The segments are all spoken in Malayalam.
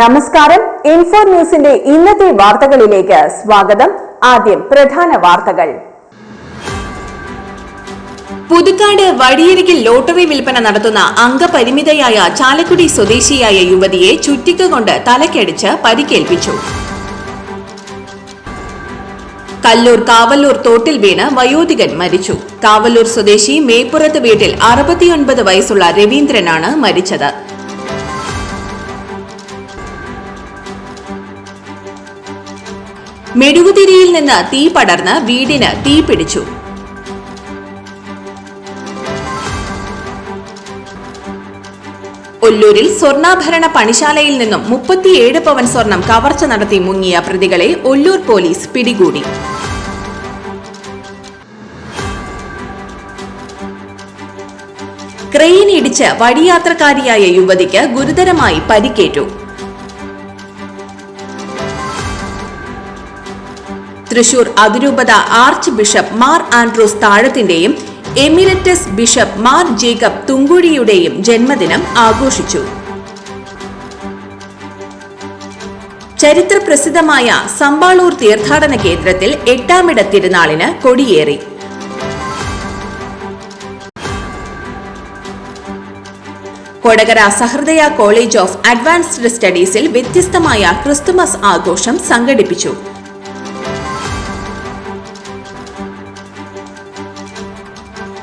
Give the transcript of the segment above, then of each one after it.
നമസ്കാരം. ഇൻഫോ ന്യൂസിന്റെ ഇന്നത്തെ വാർത്തകളിലേക്ക് സ്വാഗതം. ആദ്യം പ്രധാന വാർത്തകൾ. പുതുക്കാട് വഴിയരികിൽ ലോട്ടറി വിൽപ്പന നടത്തുന്ന അംഗപരിമിതയായ ചാലക്കുടി സ്വദേശിയായ യുവതിയെ ചുറ്റിക്കൊണ്ട് തലക്കടിച്ച് പരിക്കേൽപ്പിച്ചു. കല്ലൂർ കാവല്ലൂർ തോട്ടിൽ വീണ് വയോധികൻ മരിച്ചു. കാവല്ലൂർ സ്വദേശി മേപ്പുറത്ത് വീട്ടിൽ അറുപത്തിയൊൻപത് വയസ്സുള്ള രവീന്ദ്രനാണ് മരിച്ചത്. മെഴുകുതിരിയിൽ നിന്ന് തീ പടർന്ന് വീടിന് തീ പിടിച്ചു. ഒല്ലൂരിൽ സ്വർണാഭരണ പണിശാലയിൽ നിന്നും മുപ്പത്തിയേഴ് പവൻ സ്വർണം കവർച്ച നടത്തി മുങ്ങിയ പ്രതികളെ ഒല്ലൂർ പോലീസ് പിടികൂടി. ക്രെയിൻ ഇടിച്ച് വഴിയാത്രക്കാരിയായ യുവതിക്ക് ഗുരുതരമായി പരിക്കേറ്റു. തൃശൂർ അതിരൂപത ആർച്ച് ബിഷപ്പ് മാർ ആൻഡ്രൂസ് താഴത്തിന്റെയും എമിരറ്റസ് ബിഷപ്പ് മാർ ജേക്കബ് തുങ്കുഴിയുടെയും ജന്മദിനം ആഘോഷിച്ചു. ചരിത്ര പ്രസിദ്ധമായ സമ്പാളൂർ തീർത്ഥാടന കേന്ദ്രത്തിൽ എട്ടാമിട തിരുനാളിന് കൊടിയേറി. Kodakara Sahrudaya college of advanced സ്റ്റഡീസിൽ വ്യത്യസ്തമായ ക്രിസ്തുമസ് ആഘോഷം സംഘടിപ്പിച്ചു.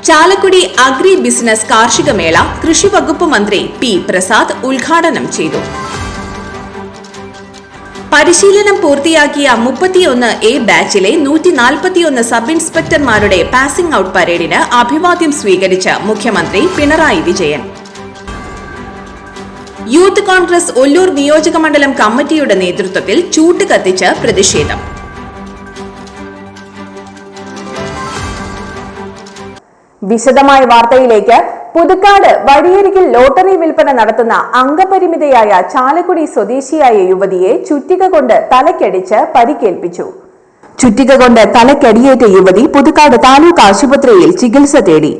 ചാലക്കുടി അഗ്രി ബിസിനസ് കാർഷിക മേള കൃഷി വകുപ്പ് മന്ത്രി പി പ്രസാദ് ഉദ്ഘാടനം ചെയ്തു. പരിശീലനം പൂർത്തിയാക്കിയ മുപ്പത്തിയൊന്ന് എ ബാച്ചിലെ നൂറ്റി നാൽപ്പത്തിയൊന്ന് സബ് ഇൻസ്പെക്ടർമാരുടെ പാസിംഗ് ഔട്ട് പരേഡിന് അഭിവാദ്യം സ്വീകരിച്ച മുഖ്യമന്ത്രി പിണറായി വിജയൻ. യൂത്ത് കോൺഗ്രസ് ഒല്ലൂർ നിയോജക മണ്ഡലം കമ്മിറ്റിയുടെ നേതൃത്വത്തിൽ ചൂട്ട് കത്തിച്ച് പ്രതിഷേധം. വിശദമായ വാർത്തയിലേക്ക് പുതുക്കാട് വഴിയരികിൽ ലോട്ടറി വിൽപ്പന നടത്തുന്ന അംഗപരിമിതയായ ചാലക്കുടി സ്വദേശിയായ യുവതിയെ ചുറ്റിക കൊണ്ട് തലക്കടിച്ച് പരിക്കേൽപ്പിച്ചു. ചുറ്റിക കൊണ്ട് തലക്കടിയേറ്റ യുവതി പുതുക്കാട് താലൂക്ക് ആശുപത്രിയിൽ ചികിത്സ തേടി.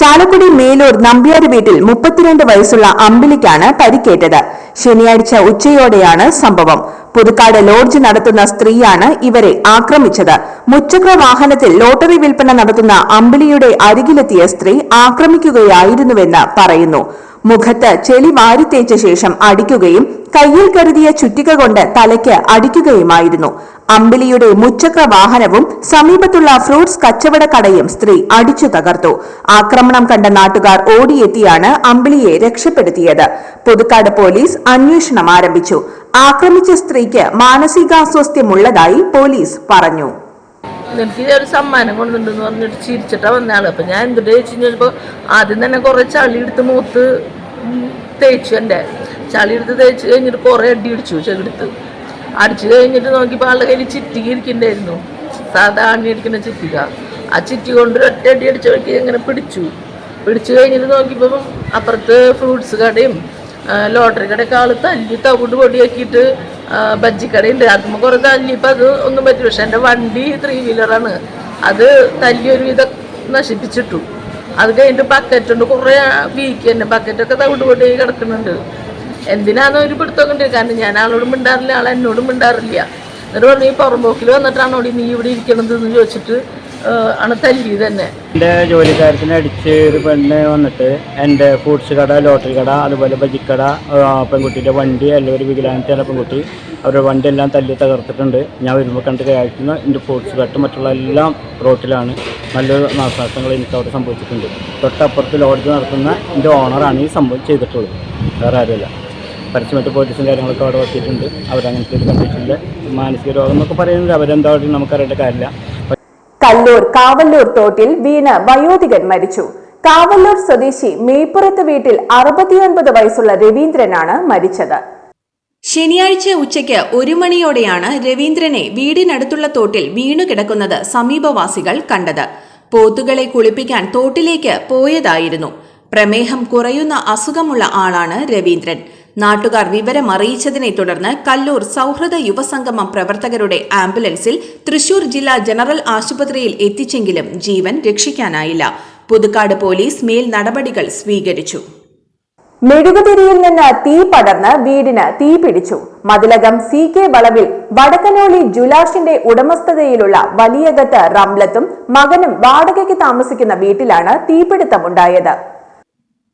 ചാലക്കുടി മേലൂർ നമ്പ്യാർ വീട്ടിൽ മുപ്പത്തിരണ്ട് വയസ്സുള്ള അമ്പിളിക്കാണ് പരിക്കേറ്റത്. ശനിയാഴ്ച ഉച്ചയോടെയാണ് സംഭവം. പുതുക്കാട് ലോഡ്ജ് നടത്തുന്ന സ്ത്രീയാണ് ഇവരെ ആക്രമിച്ചത്. മുച്ചക്ര വാഹനത്തിൽ ലോട്ടറി വിൽപ്പന നടത്തുന്ന അമ്പിളിയുടെ അരികിലെത്തിയ സ്ത്രീ ആക്രമിക്കുകയായിരുന്നുവെന്ന് പറയുന്നു. മുഖത്ത് ചെളി വാരിത്തേച്ച ശേഷം അടിക്കുകയും കയ്യിൽ കരുതിയ ചുറ്റിക കൊണ്ട് തലയ്ക്ക് അടിക്കുകയുമായിരുന്നു. അമ്പിളിയുടെ മുച്ചക്ര വാഹനവും സമീപത്തുള്ള ഫ്രൂട്ട്സ് കച്ചവട കടയും സ്ത്രീ അടിച്ചു തകർത്തു. ആക്രമണം കണ്ട നാട്ടുകാർ ഓടിയെത്തിയാണ് അമ്പിളിയെ രക്ഷപ്പെടുത്തിയത്. പുതുക്കാട് പോലീസ് അന്വേഷണം ആരംഭിച്ചു. ആക്രമിച്ച സ്ത്രീക്ക് മാനസികാസ്വാസ്ഥ്യമുള്ളതായി പോലീസ് പറഞ്ഞു. എനിക്ക് ഒരു സമ്മാനം കൊണ്ടുണ്ടെന്ന് പറഞ്ഞിട്ട് ചിരിച്ചിട്ടാ വന്ന ആൾ. അപ്പൊ ഞാൻ എന്തിട്ട് ചോദിച്ചു ആദ്യം തന്നെ കൊറേ ചളി എടുത്ത് മൂത്ത് തേച്ചു എന്റെ. ചളി എടുത്ത് തേച്ചു കഴിഞ്ഞിട്ട് കൊറേ അടി അടിച്ചു ചെകിടുത്ത് അടിച്ചു കഴിഞ്ഞിട്ട് നോക്കിയപ്പോൾ ആളുടെ കയ്യിൽ ചിറ്റിക ഇരിക്കണ്ടായിരുന്നു സാധാ അണി അടിക്കുന്ന ചിറ്റിക ആ ചിറ്റി കൊണ്ട് ഒറ്റ അടി അടിച്ചു നോക്കി ഇങ്ങനെ പിടിച്ചു. പിടിച്ചു കഴിഞ്ഞിട്ട് നോക്കിയപ്പോൾ അപ്പുറത്ത് ഫ്രൂട്ട്സ് കടയും ലോട്ടറി കടയൊക്കെ ആൾ തല്ലി തവിട് പൊടിയാക്കിയിട്ട് ബജ്ജിക്കടയുണ്ട്. അതുമ്പോൾ കുറേ തല്ലിയപ്പോൾ അത് ഒന്നും പറ്റില്ല. പക്ഷെ എന്റെ വണ്ടി ത്രീ വീലറാണ് അത് തല്ലി ഒരു വിധം നശിപ്പിച്ചിട്ടു. അത് കഴിഞ്ഞിട്ട് ബക്കറ്റ് ഉണ്ട്. കുറേ വീക്ക് തന്നെ ബക്കറ്റൊക്കെ തവിട് പൊടി കിടക്കുന്നുണ്ട്. എന്തിനാന്ന് ഒരു പിടുത്തം ഉണ്ട്. കാരണം ഞാൻ ആളോട് മിണ്ടാറില്ല ആൾ എന്നോടും മിണ്ടാറില്ല. എന്നിട്ട് പറഞ്ഞു ഈ പുറമ്പോക്കിൽ വന്നിട്ടാണോ നീ ഇവിടെ ഇരിക്കണത് എന്ന് ചോദിച്ചിട്ട് ആണ് തന്നെ. എന്റെ ജോലിക്കാരത്തിനെ അടിച്ച് ഒരു പെണ്ണ് വന്നിട്ട് എന്റെ ഫ്രൂട്ട്സ് കട ലോട്ടറി കട അതുപോലെ ബജിക്കട പെൺകുട്ടിയുടെ വണ്ടി അല്ലെങ്കിൽ ഒരു വികലാംഗത്തിന്റെ പെൺകുട്ടി. അവരുടെ വണ്ടി എല്ലാം തല്ലി തകർത്തിട്ടുണ്ട്. ഞാൻ വരുമ്പോൾ കണ്ട് കഴിക്കുന്ന എന്റെ ഫ്രൂട്ട്സ് കട്ട് മറ്റുള്ള എല്ലാം റോട്ടിലാണ്. നല്ലൊരു നാശനഷ്ടങ്ങൾ എനിക്ക് അവിടെ സംഭവിച്ചിട്ടുണ്ട്. തൊട്ടപ്പുറത്ത് ലോഡ്ജ് നടത്തുന്ന എന്റെ ഓണറാണ് ഈ സംഭവം ചെയ്തിട്ടുള്ളത്. വേറെ ആരുമില്ല. പരസ്യമായിട്ട് പോലീസും കാര്യങ്ങളൊക്കെ അവിടെ വത്തിയിട്ടുണ്ട്. അവരങ്ങനത്തെ ഒരു കണ്ടീഷനിൽ മാനസിക രോഗം എന്നൊക്കെ പറയുന്നത് അവരെന്താ നമുക്കറിയേണ്ട കാര്യമില്ല. കല്ലൂർ കാവല്ലൂർ തോട്ടിൽ വീണ് വയോധികൻ മരിച്ചു. കാവല്ലൂർ സ്വദേശി മേപ്പുറത്ത് വീട്ടിൽ അറുപത്തിയൊൻപത് വയസ്സുള്ള രവീന്ദ്രനാണ് മരിച്ചത്. ശനിയാഴ്ച ഉച്ചയ്ക്ക് ഒരു മണിയോടെയാണ് രവീന്ദ്രനെ വീടിനടുത്തുള്ള തോട്ടിൽ വീണുകിടക്കുന്നത് സമീപവാസികൾ കണ്ടത്. പോത്തുകളെ കുളിപ്പിക്കാൻ തോട്ടിലേക്ക് പോയതായിരുന്നു. പ്രമേഹം കുറയുന്ന അസുഖമുള്ള ആളാണ് രവീന്ദ്രൻ. നാട്ടുകാർ വിവരം അറിയിച്ചതിനെ തുടർന്ന് കല്ലൂർ സൗഹൃദ യുവസംഗമം പ്രവർത്തകരുടെ ആംബുലൻസിൽ തൃശൂർ ജില്ലാ ജനറൽ ആശുപത്രിയിൽ എത്തിച്ചെങ്കിലും ജീവൻ രക്ഷിക്കാനായില്ല. പുതുക്കാട് പോലീസ് മേൽ നടപടികൾ സ്വീകരിച്ചു. മെഴുകുതിരിയിൽ നിന്ന് തീ പടർന്ന് വീടിന് തീ പിടിച്ചു. മതിലകം സി കെ വളവിൽ വടക്കനോളി ജുലാഷിന്റെ ഉടമസ്ഥതയിലുള്ള വലിയകത്ത് റംലത്തും മകനും വാടകയ്ക്ക് താമസിക്കുന്ന വീട്ടിലാണ് തീപിടുത്തമുണ്ടായത്.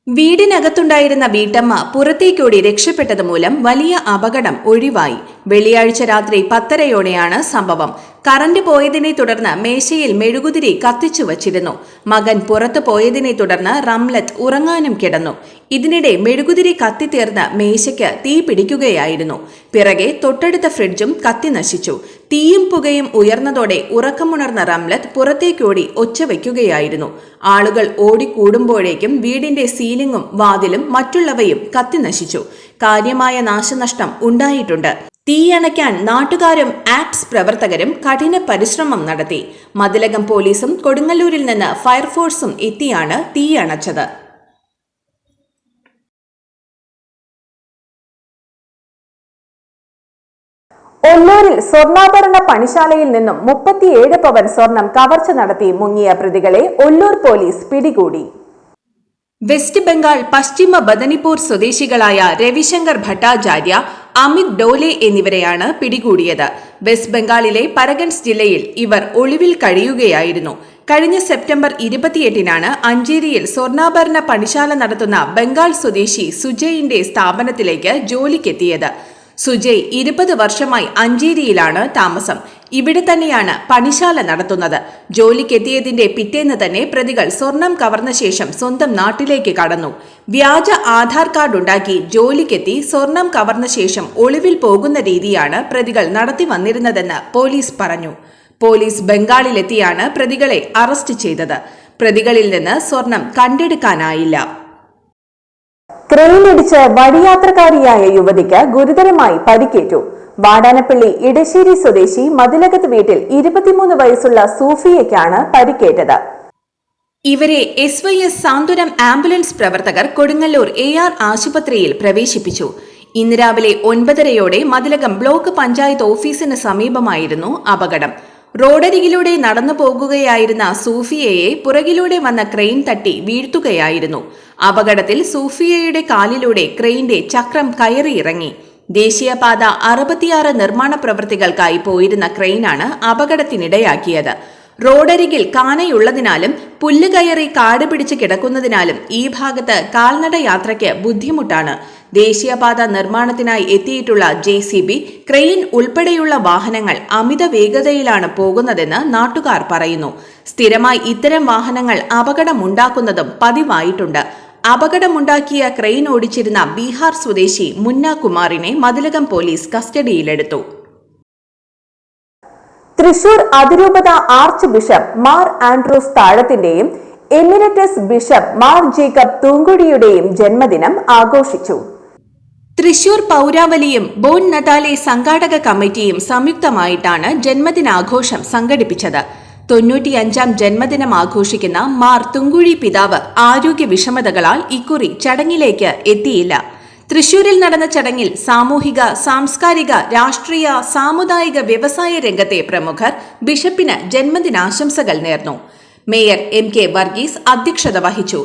വീടിനകത്തുണ്ടായിരുന്ന വീട്ടമ്മ പുറത്തേക്കോടി രക്ഷപ്പെട്ടത് മൂലം വലിയ അപകടം ഒഴിവായി. വെള്ളിയാഴ്ച രാത്രി പത്തരയോടെയാണ് സംഭവം. കറണ്ട് പോയതിനെ തുടർന്ന് മേശയിൽ മെഴുകുതിരി കത്തിച്ചു വച്ചിരുന്നു. മകൻ പുറത്തു പോയതിനെ തുടർന്ന് റംലത്ത് ഉറങ്ങാനും കിടന്നു. ഇതിനിടെ മെഴുകുതിരി കത്തിത്തീർന്ന് മേശയ്ക്ക് തീ പിടിക്കുകയായിരുന്നു. പിറകെ തൊട്ടടുത്ത ഫ്രിഡ്ജും കത്തി നശിച്ചു. തീയും പുകയും ഉയർന്നതോടെ ഉറക്കമുണർന്ന റംലത്ത് പുറത്തേക്കോടി ഒച്ച വയ്ക്കുകയായിരുന്നു ആളുകൾ ഓടിക്കൂടുമ്പോഴേക്കും വീടിന്റെ സീലിംഗും വാതിലും മറ്റുള്ളവയും കത്തി നശിച്ചു. കാര്യമായ നാശനഷ്ടം ഉണ്ടായിട്ടുണ്ട്. തീയണയ്ക്കാൻ നാട്ടുകാരും ആക്ട്സ് പ്രവർത്തകരും കഠിന പരിശ്രമം നടത്തി. മതിലകം പോലീസും കൊടുങ്ങല്ലൂരിൽ നിന്ന് ഫയർഫോഴ്സും എത്തിയാണ് തീയണച്ചത്. ഒല്ലൂരിൽ സ്വർണാഭരണ പണിശാലയിൽ നിന്നും മുപ്പത്തിയേഴ് പവൻ സ്വർണം കവർച്ച നടത്തി മുങ്ങിയ പ്രതികളെ ഒല്ലൂർ പോലീസ് പിടികൂടി. വെസ്റ്റ് ബംഗാൾ പശ്ചിമ ബദനിപൂർ സ്വദേശികളായ രവിശങ്കർ ഭട്ടാചാര്യ അമിത് ഡോലെ എന്നിവരെയാണ് പിടികൂടിയത്. വെസ്റ്റ് ബംഗാളിലെ പരഗൻസ് ജില്ലയിൽ ഇവർ ഒളിവിൽ കഴിയുകയായിരുന്നു. കഴിഞ്ഞ സെപ്റ്റംബർ ഇരുപത്തിയെട്ടിനാണ് അഞ്ചേരിയിൽ സ്വർണാഭരണ പണിശാല നടത്തുന്ന ബംഗാൾ സ്വദേശി സുജയിന്റെ സ്ഥാപനത്തിലേക്ക് ജോലിക്കെത്തിയത്. സുജയ് ഇരുപത് വർഷമായി അഞ്ചേരിയിലാണ് താമസം. ഇവിടെ തന്നെയാണ് പണിശാല നടത്തുന്നത്. ജോലിക്കെത്തിയതിന്റെ പിറ്റേന്ന് തന്നെ പ്രതികൾ സ്വർണം കവർന്ന ശേഷം സ്വന്തം നാട്ടിലേക്ക് കടന്നു. വ്യാജ ആധാർ കാർഡ് ഉണ്ടാക്കി ജോലിക്കെത്തി സ്വർണം കവർന്ന ശേഷം ഒളിവിൽ പോകുന്ന രീതിയാണ് പ്രതികൾ നടത്തി വന്നിരുന്നതെന്ന് പോലീസ് പറഞ്ഞു. പോലീസ് ബംഗാളിലെത്തിയാണ് പ്രതികളെ അറസ്റ്റ് ചെയ്തത്. പ്രതികളിൽ നിന്ന് സ്വർണം കണ്ടെടുക്കാനായില്ല. ക്രെയിനിടിച്ച് വഴിയാത്രക്കാരിയായ യുവതിക്ക് ഗുരുതരമായി പരിക്കേറ്റു. വാടാനപ്പള്ളി ഇടശ്ശേരി സ്വദേശി മതിലകത്ത് വീട്ടിൽ ഇരുപത്തിമൂന്ന് വയസ്സുള്ള സൂഫിയയ്ക്കാണ് പരിക്കേറ്റത്. ഇവരെ S Y S Santhwanam ambulance പ്രവർത്തകർ കൊടുങ്ങല്ലൂർ എ ആർ ആശുപത്രിയിൽ പ്രവേശിപ്പിച്ചു. ഇന്ന് രാവിലെ ഒൻപതരയോടെ മതിലകം ബ്ലോക്ക് പഞ്ചായത്ത് ഓഫീസിന് സമീപമായിരുന്നു അപകടം. റോഡരികിലൂടെ നടന്നു പോകുകയായിരുന്ന സൂഫിയയെ പുറകിലൂടെ വന്ന ക്രെയിൻ തട്ടി വീഴ്ത്തുകയായിരുന്നു. അപകടത്തിൽ സൂഫിയയുടെ കാലിലൂടെ ക്രെയിന്റെ ചക്രം കയറിയിറങ്ങി ദേശീയപാത അറുപത്തിയാറ് നിർമ്മാണ പ്രവൃത്തികൾക്കായി പോയിരുന്ന ക്രെയിനാണ് അപകടത്തിനിടയാക്കിയത്. റോഡരികിൽ കാനയുള്ളതിനാലും പുല്ല് കയറി കാട് പിടിച്ച് കിടക്കുന്നതിനാലും ഈ ഭാഗത്ത് കാൽനട യാത്രയ്ക്ക് ബുദ്ധിമുട്ടാണ്. ദേശീയപാത നിർമ്മാണത്തിനായി എത്തിയിട്ടുള്ള ജെ സി ബി ക്രെയിൻ ഉൾപ്പെടെയുള്ള വാഹനങ്ങൾ അമിത വേഗതയിലാണ് പോകുന്നതെന്ന് നാട്ടുകാർ പറയുന്നു. സ്ഥിരമായി ഇത്തരം വാഹനങ്ങൾ അപകടമുണ്ടാക്കുന്നതും പതിവായിട്ടുണ്ട്. അപകടമുണ്ടാക്കിയ ക്രെയിൻ ഓടിച്ചിരുന്ന ബീഹാർ സ്വദേശി മുന്ന കുമാറിനെ മതിലകം പോലീസ് കസ്റ്റഡിയിലെടുത്തു. തൃശൂർ അതിരൂപത ആർച്ച് ബിഷപ്പ് മാർ ആൻഡ്രൂസ് താഴത്തിന്റെയും എമിരറ്റസ് ബിഷപ്പ് മാർ ജേക്കബ് തൂങ്കുടിയുടെയും ജന്മദിനം ആഘോഷിച്ചു. തൃശൂർ പൗരാവലിയും ബോൺ നദാലെ സംഘാടക കമ്മിറ്റിയും സംയുക്തമായിട്ടാണ് ജന്മദിനാഘോഷം സംഘടിപ്പിച്ചത്. തൊണ്ണൂറ്റിയഞ്ചാം ജന്മദിനം ആഘോഷിക്കുന്ന മാർ തുങ്കുഴി പിതാവ് ആരോഗ്യ വിഷമതകളാൽ ഇക്കുറി ചടങ്ങിലേക്ക് എത്തിയില്ല. തൃശൂരിൽ നടന്ന ചടങ്ങിൽ സാമൂഹിക സാംസ്കാരിക രാഷ്ട്രീയ സാമുദായിക വ്യവസായ രംഗത്തെ പ്രമുഖർ ബിഷപ്പിന് ജന്മദിനാശംസകൾ നേർന്നു. മേയർ എം കെ വർഗീസ് അധ്യക്ഷത വഹിച്ചു.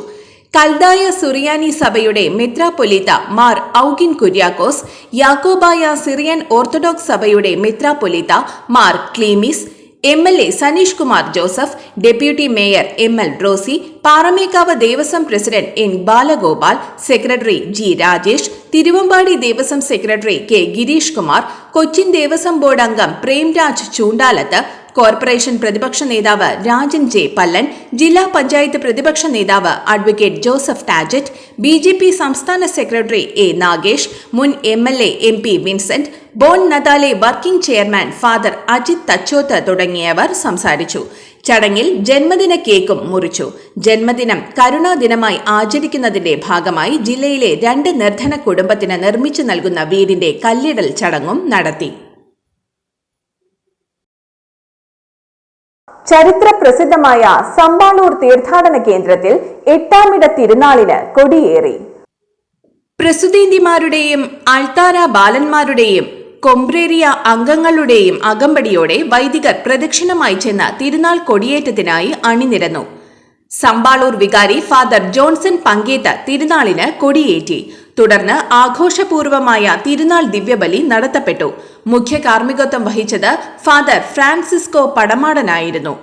കൽദായ സുറിയാനി സഭയുടെ മെത്രാപൊലീത്ത മാർ ഔഗിൻ കുര്യാക്കോസ് യാക്കോബായ സിറിയൻ ഓർത്തഡോക്സ് സഭയുടെ മെത്രാപൊലീത്ത Mar Cleemis M L A Saneesh Kumar Joseph deputy mayor M L Rosy Paramekkavu Devaswom president N Balagopal secretary G Rajesh Thiruvambadi Devaswom secretary K Girish Kumar Cochin Devaswom board അംഗം പ്രേംരാജ് ചൂണ്ടാലത്ത് കോർപ്പറേഷൻ പ്രതിപക്ഷ നേതാവ് രാജൻ ജെ പല്ലൻ ജില്ലാ പഞ്ചായത്ത് പ്രതിപക്ഷ നേതാവ് advocate Joseph Tajet B J P സംസ്ഥാന സെക്രട്ടറി എ നാഗേഷ് മുൻ M L A M P Vincent Bon Nadale working chairman father Ajith Thachoth തുടങ്ങിയവർ സംസാരിച്ചു. ചടങ്ങിൽ ജന്മദിന കേക്കും മുറിച്ചു. ജന്മദിനം കരുണാദിനമായി ആചരിക്കുന്നതിന്റെ ഭാഗമായി ജില്ലയിലെ രണ്ട് നിർധന കുടുംബത്തിന് നിർമ്മിച്ചു നൽകുന്ന വീടിന്റെ കല്ലിടൽ ചടങ്ങും നടത്തി. ചരിത്ര പ്രസിദ്ധമായ സമ്പാളൂർ തീർത്ഥാടന കേന്ദ്രത്തിൽ എട്ടാമിട തിരുനാളിന് കൊടിയേറി. പ്രസുതീന്തിമാരുടെയും അൾത്താര ബാലന്മാരുടെയും കൊംബ്രേറിയ അംഗങ്ങളുടെയും അകമ്പടിയോടെ വൈദികർ പ്രദക്ഷിണമായി ചെന്ന തിരുനാൾ കൊടിയേറ്റത്തിനായി അണിനിരന്നു. സമ്പാളൂർ വികാരി ഫാദർ ജോൺസൺ പങ്കേത്ത തിരുനാളിന് കൊടിയേറ്റി. തുടർന്ന് ആഘോഷപൂർവമായ തിരുനാൾ ദിവ്യബലി നടത്തപ്പെട്ടു. മുഖ്യ കാർമ്മികത്വം വഹിച്ചത് ഫാദർ ഫ്രാൻസിസ്കോ പടമാടനായിരുന്നു.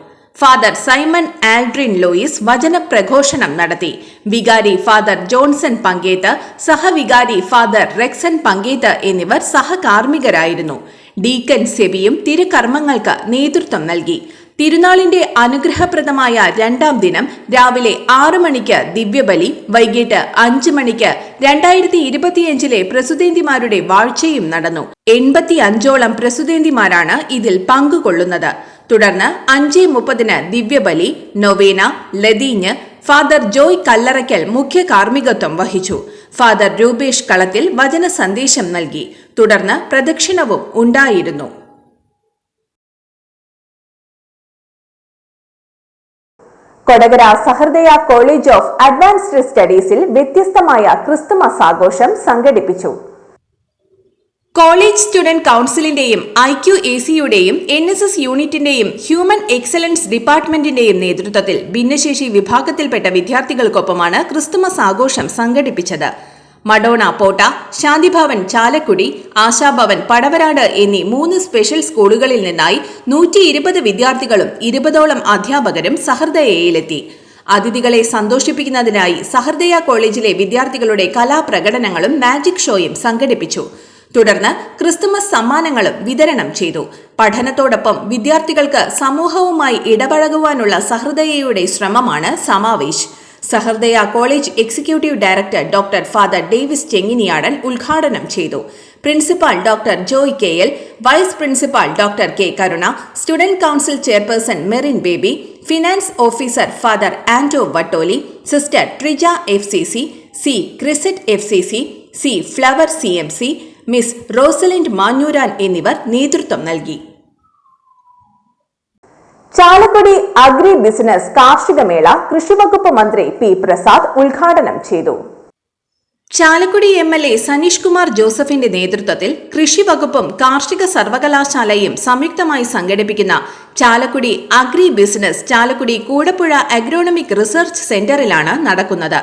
ഫാദർ സൈമൺ ആൽഡ്രിൻ ലോയിസ് വചനപ്രഘോഷണം നടത്തി. വികാരി ഫാദർ ജോൺസൺ പങ്കേത്ത് സഹവികാരി ഫാദർ റെക്സൺ പങ്കേത്ത് എന്നിവർ സഹകാർമ്മികരായിരുന്നു. ഡീക്കൻ സെബിയും തിരുകർമ്മങ്ങൾക്ക് നേതൃത്വം നൽകി. തിരുനാളിന്റെ അനുഗ്രഹപ്രദമായ രണ്ടാം ദിനം രാവിലെ ആറു മണിക്ക് ദിവ്യബലി വൈകിട്ട് അഞ്ചു മണിക്ക് രണ്ടായിരത്തി ഇരുപത്തിയഞ്ചിലെ പ്രസുതേന്തിമാരുടെ വാഴ്ചയും നടന്നു. എൺപത്തി അഞ്ചോളം പ്രസുതേന്തിമാരാണ് ഇതിൽ പങ്കുകൊള്ളുന്നത്. തുടർന്ന് അഞ്ച് മുപ്പതിന് ദിവ്യബലി നൊവേന ലതീഞ്ഞ് ഫാദർ ജോയ് കല്ലറയ്ക്കൽ മുഖ്യ കാർമ്മികത്വം വഹിച്ചു. ഫാദർ രൂപേഷ് കളത്തിൽ വചന സന്ദേശം നൽകി. തുടർന്ന് പ്രദക്ഷിണവും ഉണ്ടായിരുന്നു. Kodakara Sahrudaya college of advanced സ്റ്റഡീസിൽ വ്യത്യസ്തമായ ക്രിസ്തുമസ് ആഘോഷം സംഘടിപ്പിച്ചു. കോളേജ് സ്റ്റുഡന്റ് കൗൺസിലിന്റെയും ഐ ക്യു എ സിയുടെയും എൻ എസ് എസ് യൂണിറ്റിന്റെയും ഹ്യൂമൻ എക്സലൻസ് ഡിപ്പാർട്ട്മെന്റിന്റെയും നേതൃത്വത്തിൽ ഭിന്നശേഷി വിഭാഗത്തിൽപ്പെട്ട വിദ്യാർത്ഥികൾക്കൊപ്പമാണ് ക്രിസ്തുമസ് ആഘോഷം സംഘടിപ്പിച്ചത്. മഡോണ പോട്ട ശാന്തിഭവൻ ചാലക്കുടി ആശാഭവൻ പടവരാട് എന്നീ മൂന്ന് സ്പെഷ്യൽ സ്കൂളുകളിൽ നിന്നായി നൂറ്റി ഇരുപത് വിദ്യാർത്ഥികളും ഇരുപതോളം അധ്യാപകരും സഹൃദയയിലെത്തി. അതിഥികളെ സന്തോഷിപ്പിക്കുന്നതിനായി സഹൃദയ കോളേജിലെ വിദ്യാർത്ഥികളുടെ കലാപ്രകടനങ്ങളും മാജിക് ഷോയും സംഘടിപ്പിച്ചു. തുടർന്ന് ക്രിസ്തുമസ് സമ്മാനങ്ങളും വിതരണം ചെയ്തു. പഠനത്തോടൊപ്പം വിദ്യാർത്ഥികൾക്ക് സമൂഹവുമായി ഇടപഴകുവാനുള്ള സഹൃദയയുടെ ശ്രമമാണ് Samavesh. Sahrudaya college executive director doctor father Davis Chenginiyadan ഉദ്ഘാടനം ചെയ്തു. Principal doctor Joy K L vice principal doctor K Karuna student council chairperson Merin Baby finance officer father Anto Vattoli sister Trija F C C C Crisit F C C C Flower C M C miss Rosalind Manjooran എന്നിവർ നേതൃത്വം നൽകി. ചാലക്കുടി അഗ്രി ബിസിനസ് കാർഷിക മേള കൃഷിവകുപ്പ് മന്ത്രി പി പ്രസാദ് ഉദ്ഘാടനം ചെയ്തു. Chalakudy M L A Saneesh Kumar ജോസഫിന്റെ നേതൃത്വത്തിൽ കൃഷി വകുപ്പും കാർഷിക സർവകലാശാലയും സംയുക്തമായി സംഘടിപ്പിക്കുന്ന Chalakudy agri business Chalakudy Koodappuzha agronomic research സെന്ററിലാണ് നടക്കുന്നത്.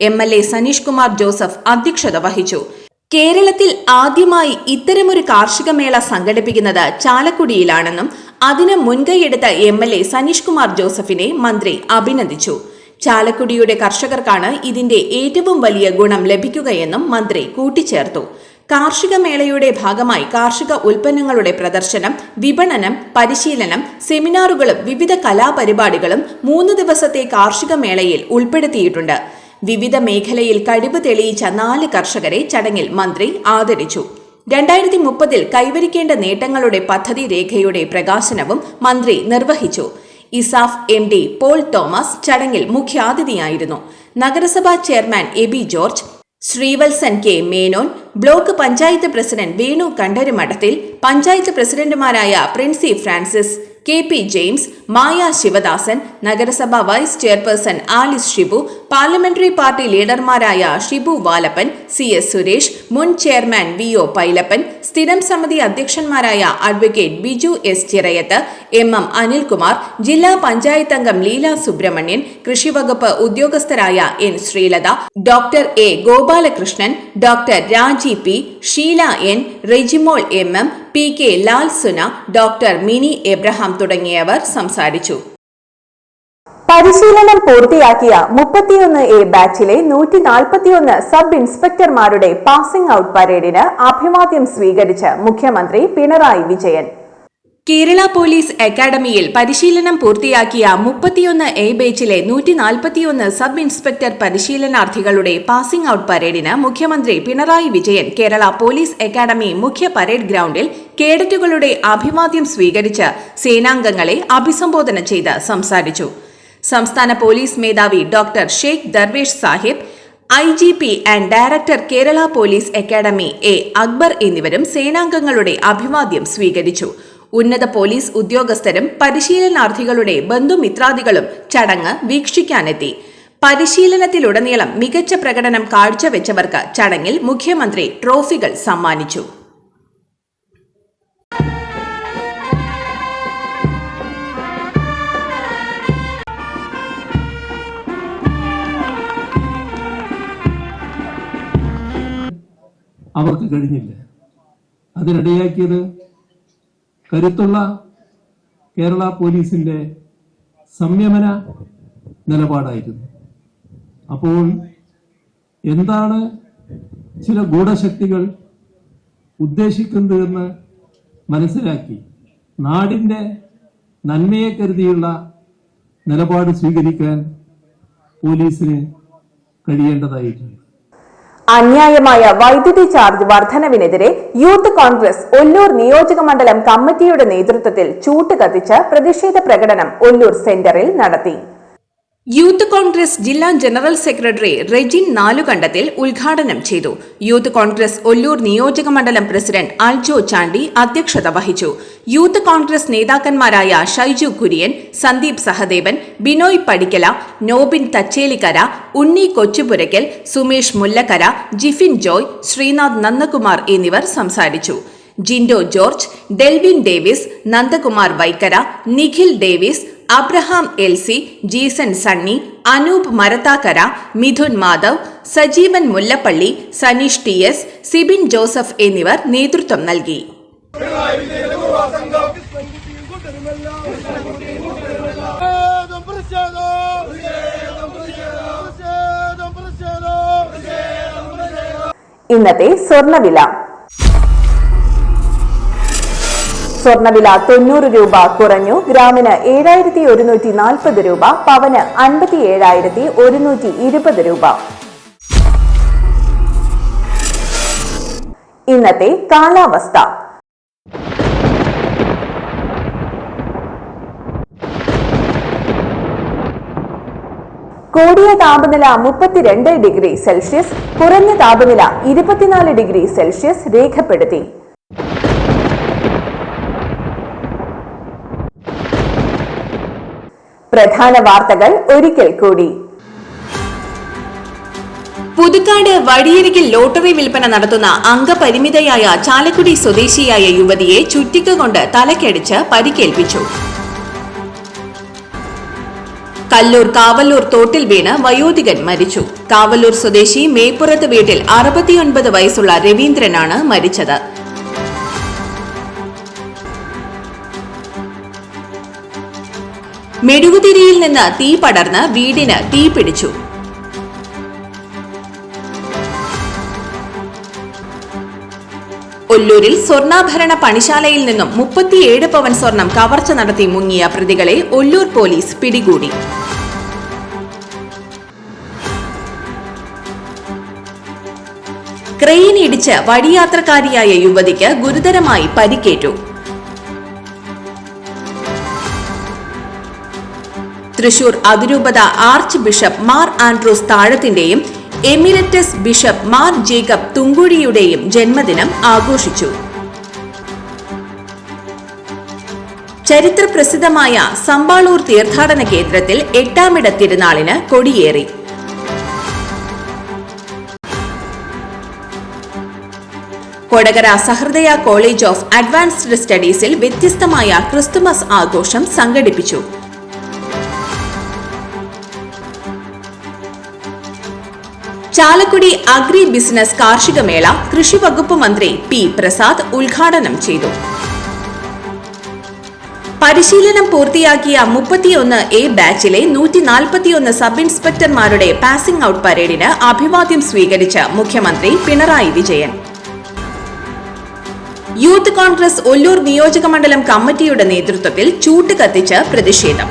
M L A Saneesh Kumar Joseph അധ്യക്ഷത വഹിച്ചു. കേരളത്തിൽ ആദ്യമായി ഇത്തരമൊരു കാർഷിക മേള സംഘടിപ്പിക്കുന്നത് ചാലക്കുടിയിലാണെന്നും അതിന് മുൻകൈയെടുത്ത M L A Saneesh Kumar ജോസഫിനെ മന്ത്രി അഭിനന്ദിച്ചു. ചാലക്കുടിയുടെ കർഷകർക്കാണ് ഇതിന്റെ ഏറ്റവും വലിയ ഗുണം ലഭിക്കുകയെന്നും മന്ത്രി കൂട്ടിച്ചേർത്തു. കാർഷിക മേളയുടെ ഭാഗമായി കാർഷിക ഉൽപ്പന്നങ്ങളുടെ പ്രദർശനം വിപണനം പരിശീലനം സെമിനാറുകളും വിവിധ കലാപരിപാടികളും മൂന്ന് ദിവസത്തെ കാർഷിക മേളയിൽ ഉൾപ്പെടുത്തിയിട്ടുണ്ട്. വിവിധ മേഖലയിൽ കഴിവ് തെളിയിച്ച നാല് കർഷകരെ ചടങ്ങിൽ മന്ത്രി ആദരിച്ചു. രണ്ടായിരത്തി മുപ്പതിൽ കൈവരിക്കേണ്ട നേട്ടങ്ങളുടെ പദ്ധതി രേഖയുടെ പ്രകാശനവും മന്ത്രി നിർവഹിച്ചു. ESAF M D Paul Thomas ചടങ്ങിൽ മുഖ്യാതിഥിയായിരുന്നു. നഗരസഭാ chairman Abi George Sreevalsan K Menon block panchayat president Venu Kandarumadathil panchayat പ്രസിഡന്റുമാരായ Princy Francis K P James Maya Sivadasan നഗരസഭ vice chairperson Alice Shibu parliamentary party ലീഡർമാരായ Shibu Valappan C S Suresh മുൻ ചെയർമാൻ വി ഒ പൈലപ്പൻ സ്ഥിരം സമിതി അധ്യക്ഷന്മാരായ advocate Biju S Chirayath M M Anilkumar ജില്ലാ പഞ്ചായത്ത് അംഗം ലീല സുബ്രഹ്മണ്യൻ കൃഷിവകുപ്പ് ഉദ്യോഗസ്ഥരായ N Sreelatha doctor A Gopalakrishnan doctor Raji P Sheela N Rejimol M M P K Lal Suna doctor Mini Abraham തുടങ്ങിയവർ സംസാരിച്ചു. പരിശീലനം പൂർത്തിയാക്കിയ മുപ്പത്തിയൊന്ന് എ ബാച്ചിലെ നൂറ്റി നാൽപ്പത്തിയൊന്ന് സബ് ഇൻസ്പെക്ടർമാരുടെ പാസിംഗ് ഔട്ട് പരേഡിന് അഭിവാദ്യം സ്വീകരിച്ച് മുഖ്യമന്ത്രി പിണറായി വിജയൻ. കേരള പോലീസ് അക്കാദമിയിൽ പരിശീലനം പൂർത്തിയാക്കിയ മുപ്പത്തിയൊന്ന് എ ബേച്ചിലെ നൂറ്റി നാൽപ്പത്തിയൊന്ന് സബ് ഇൻസ്പെക്ടർ പരിശീലനാർത്ഥികളുടെ പാസിംഗ് ഔട്ട് പരേഡിന് മുഖ്യമന്ത്രി പിണറായി വിജയൻ കേരള പോലീസ് അക്കാദമി മുഖ്യ പരേഡ് ഗ്രൗണ്ടിൽ കേഡറ്റുകളുടെ അഭിവാദ്യം സ്വീകരിച്ച് സേനാംഗങ്ങളെ അഭിസംബോധന ചെയ്ത് സംസാരിച്ചു. സംസ്ഥാന പോലീസ് മേധാവി doctor Sheikh Darvesh Sahib I G P and director Kerala police academy A Akbar എന്നിവരും സേനാംഗങ്ങളുടെ അഭിവാദ്യം സ്വീകരിച്ചു. ഉന്നത പോലീസ് ഉദ്യോഗസ്ഥരും പരിശീലനാർത്ഥികളുടെ ബന്ധുമിത്രാദികളും ചടങ്ങ് വീക്ഷിക്കാനെത്തി. പരിശീലനത്തിലുടനീളം മികച്ച പ്രകടനം കാഴ്ചവെച്ചവർക്ക് ചടങ്ങിൽ മുഖ്യമന്ത്രി ട്രോഫികൾ സമ്മാനിച്ചു. അവർക്ക് കഴിഞ്ഞില്ല? അതിനിടയാക്കിയത് കരുത്തുള്ള കേരള പോലീസിന്റെ സംയമന നിലപാടായിരുന്നു. അപ്പോൾ എന്താണ് ചില ഗൂഢശക്തികൾ ഉദ്ദേശിക്കുന്നതെന്ന് മനസ്സിലാക്കി നാടിന്റെ നന്മയെ കരുതിയുള്ള നിലപാട് സ്വീകരിക്കാൻ പോലീസിന് കഴിയേണ്ടതായിട്ടുണ്ട്. അന്യായമായ വൈദ്യുതി ചാർജ് വർധനവിനെതിരെ യൂത്ത് കോൺഗ്രസ് ഒല്ലൂർ നിയോജക മണ്ഡലം കമ്മിറ്റിയുടെ നേതൃത്വത്തിൽ ചൂട്ട് കത്തിച്ച് പ്രതിഷേധ പ്രകടനം ഒല്ലൂർ സെന്ററിൽ നടത്തി. യൂത്ത് കോൺഗ്രസ് ജില്ലാ ജനറൽ സെക്രട്ടറി റെജിൻ നാലുകണ്ടത്തിൽ ഉദ്ഘാടനം ചെയ്തു. യൂത്ത് കോൺഗ്രസ് ഒല്ലൂർ നിയോജക മണ്ഡലം പ്രസിഡന്റ് അൽജോ ചാണ്ടി അധ്യക്ഷത വഹിച്ചു. യൂത്ത് കോൺഗ്രസ് നേതാക്കന്മാരായ ഷൈജു കുര്യൻ സന്ദീപ് സഹദേവൻ ബിനോയ് പടിക്കല നോബിൻ തച്ചേലിക്കര ഉണ്ണി കൊച്ചുപുരയ്ക്കൽ സുമേഷ് മുല്ലക്കര ജിഫിൻ ജോയ് ശ്രീനാഥ് നന്ദകുമാർ എന്നിവർ സംസാരിച്ചു. Jindo George Delvin Davis Nandakumar Vaikkara Nikhil Davis Abraham LC Jeesan Sunny Anoop Marathakkara Mithun Madhav Sajeevan Mullappally Saneesh T S Sibin Joseph എന്നിവർ നേതൃത്വം നൽകി. ഇന്നത്തെ സ്വർണവില സ്വർണവില തൊണ്ണൂറ് രൂപ കുറഞ്ഞു. ഗ്രാമിന് ഏഴായിരത്തി ഒരുന്നൂറ്റി നാൽപ്പത് രൂപ പവന് അൻപത്തി ഏഴായിരത്തി ഒരുന്നൂറ്റി ഇരുപത് രൂപ. ഇന്നത്തെ കാലാവസ്ഥ. കൂടിയ താപനില മുപ്പത്തിരണ്ട് ഡിഗ്രി സെൽഷ്യസ് കുറഞ്ഞ താപനില ഇരുപത്തിനാല് ഡിഗ്രി സെൽഷ്യസ് രേഖപ്പെടുത്തി. പ്രധാന വാർത്തകൾ ഒരിക്കൽ കൂടി. പുതുക്കാട് വഴിയരികിൽ ലോട്ടറി വിൽപ്പന നടത്തുന്ന അംഗപരിമിതയായ ചാലക്കുടി സ്വദേശിയായ യുവതിയെ ചുറ്റിക കൊണ്ട് തലക്കടിച്ച് പരിക്കേൽപ്പിച്ചു. കല്ലൂർ കാവല്ലൂർ തോട്ടിൽ വീണ് വയോധികൻ മരിച്ചു. കാവല്ലൂർ സ്വദേശി മേപ്പുറത്ത് വീട്ടിൽ അറുപത്തിയൊൻപത് വയസ്സുള്ള രവീന്ദ്രനാണ് മരിച്ചത്. മെഴുകുതിരിയിൽ നിന്ന് തീ പടർന്ന് വീടിന് തീ പിടിച്ചു. കൊല്ലൂരിൽ സ്വർണാഭരണ പണിശാലയിൽ നിന്നും മുപ്പത്തിയേഴ് പവൻ സ്വർണം കവർച്ച നടത്തി മുങ്ങിയ പ്രതികളെ ഒല്ലൂർ പോലീസ് പിടികൂടി. ക്രെയിൻ ഇടിച്ച് വഴിയാത്രക്കാരിയായ യുവതിക്ക് ഗുരുതരമായി പരിക്കേറ്റു. തൃശൂർ അതിരൂപത ആർച്ച് ബിഷപ്പ് മാർ ആൻഡ്രൂസ് താഴത്തിന്റെയും എമിരറ്റസ് ബിഷപ്പ് മാർ ജേക്കബ് തുങ്കുഴിയുടെയും ജന്മദിനം ആഘോഷിച്ചു. ചരിത്രപ്രസിദ്ധമായ സമ്പാളൂർ തീർത്ഥാടന കേന്ദ്രത്തിൽ എട്ടാമിട തിരുനാളിന് കൊടിയേറി. Kodakara Sahrudaya college of advanced സ്റ്റഡീസിൽ വ്യത്യസ്തമായ ക്രിസ്തുമസ് ആഘോഷം സംഘടിപ്പിച്ചു. ചാലക്കുടി അഗ്രി ബിസിനസ് കാർഷിക മേള കൃഷി വകുപ്പ് മന്ത്രി പി പ്രസാദ് ഉദ്ഘാടനം ചെയ്തു. പരിശീലനം പൂർത്തിയാക്കിയ മുപ്പത്തിയൊന്ന് എ ബാച്ചിലെ നൂറ്റി നാൽപ്പത്തിയൊന്ന് സബ് ഇൻസ്പെക്ടർമാരുടെ പാസിംഗ് ഔട്ട് പരേഡിന് അഭിവാദ്യം സ്വീകരിച്ച മുഖ്യമന്ത്രി പിണറായി വിജയൻ. യൂത്ത് കോൺഗ്രസ് ഒല്ലൂർ നിയോജക മണ്ഡലം കമ്മിറ്റിയുടെ നേതൃത്വത്തിൽ ചൂട്ട് കത്തിച്ച് പ്രതിഷേധം.